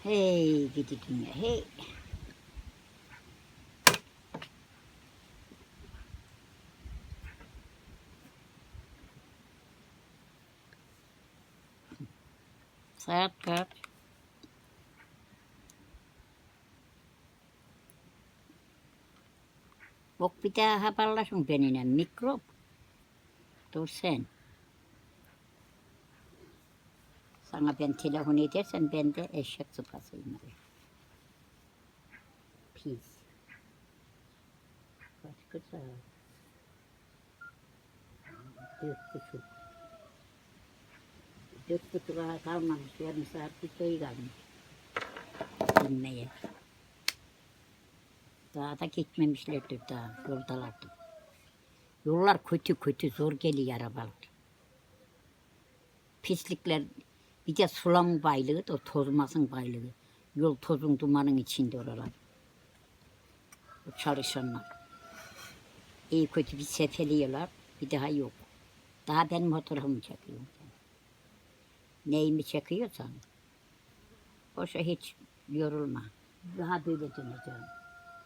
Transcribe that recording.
Hey gidiknya gitu hey. Sayap kap. Bok pita hapal langsung benina mikrob. Tosen. Sana ben telefon edersem ben de eşek sıpasıyım. Pis. Başka saat. Dört buçuk. Dört buçuğa kalmamış. Yarım saat bir şey kalmış. Dinmeye. Daha da gitmemişlerdir daha. Yoldalardı. Yollar kötü kötü zor geliyor arabalar. Pislikler bir de sulan baylığı da tozmasın baylığı. Yol tozun dumanın içinde oralar. O çalışanlar. İyi kötü bir sefeliyorlar. Bir daha yok. Daha benim fotoğrafımı çekiyorum. Neyimi çekiyorsan. Boşa hiç yorulma. Daha böyle döneceğim.